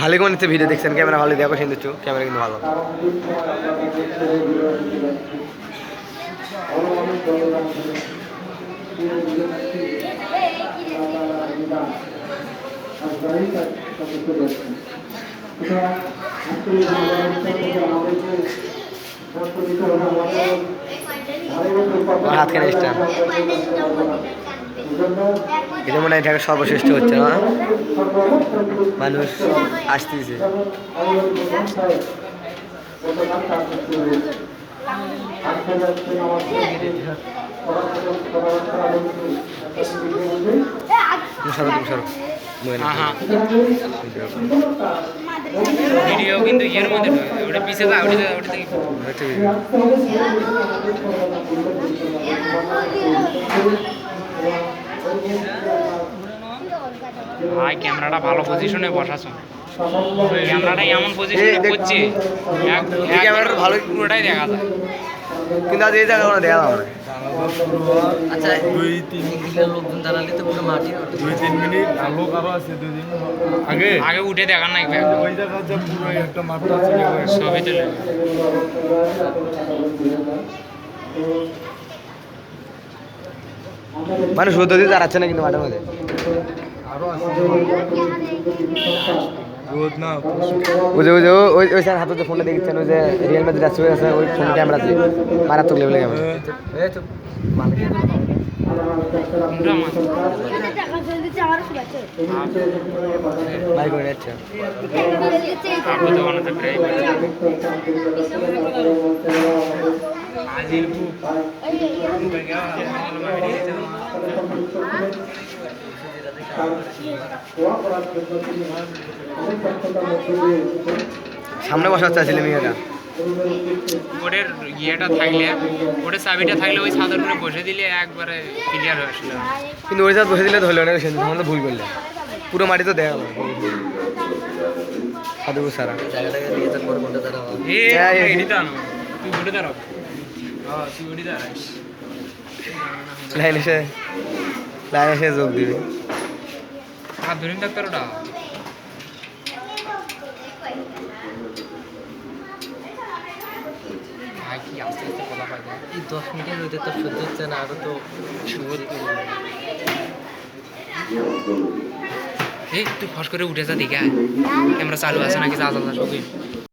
ভালো কোন ভিডিও দেখছেন ক্যামেরা ভালো দেখো কিন্তু ক্যামেরা কিন্তু ভালো। হাত কেন এটা মনে হয় ঢাকা সর্বশ্রেষ্ঠ হচ্ছে না? মানুষ আসতেছে। ভিডিও কিন্তু ইয়ের মধ্যে ওটা পিছে যা ওটা ওটা থেকে হচ্ছে video। ভাই ক্যামেরাটা ভালো পজিশনে বসাছো। ক্যামেরাটা এমন পজিশনে করছে এই ক্যামেরাটা ভালো- পুরোটাই দেখা যায়। কিন্তু আজ এই জায়গা কোনো দেখা যাবে আচ্ছা দুই তিন লোকজন দাঁড়ালে তো পুরো মাটি দুই তিন মিনিট আর লোক আরও আছে দুই দিন আগে? আগে উঠে দেখার নাই ওই জায়গা যে পুরো একটা ছবি তুলে মানুষ রোদ দিয়ে দাঁড়াচ্ছে না কিন্তু মাঠের মধ্যে? আরও আছে। রোদ না ওই যে ওই যে ওই ওই স্যার হাতে যে ফোনটা দেখছেন ওই যে রিয়েল ম্যাজিক আছে আছে ওই ফোন ক্যামেরা দিয়ে মারাত্মক লেভেলের ক্যামেরা এই তো মালিকের কোনটা করে যাচ্ছে আপনি তো বানাতে প্রায় সামনে বসা চাইছিলাম মেয়েটা। ওদের ইয়েটা থাকলে ওদের চাবিটা থাকলে ওই ছাদের উপরে বসে দিলে একবারে ক্লিয়ার হয়ে আসলো। কিন্তু ওই জায়গা বসে দিলে ধরলো না সেদিন তো ভুল করলে। পুরো মাটি তো দেখা গেল সাধু সারা। জায়গাটাকে নিয়ে তো পর কোনটা দাঁড়াবো তুই ঘুরে দাঁড়াও হ্যাঁ তুই ওডি দাঁড়াইস লাইন এসে লাইন এসে যোগ দিবি। হাত ধরিন ডাক্তার ওটা ভাই কি আস্তে আস্তে কথা পাই এই দশ মিনিটের মধ্যে তো সহ্য হচ্ছে না আরও তো শুরু এই তুই ফস করে উঠে যা দিকে ক্যামেরা চালু আছে নাকি? যা যা সবই।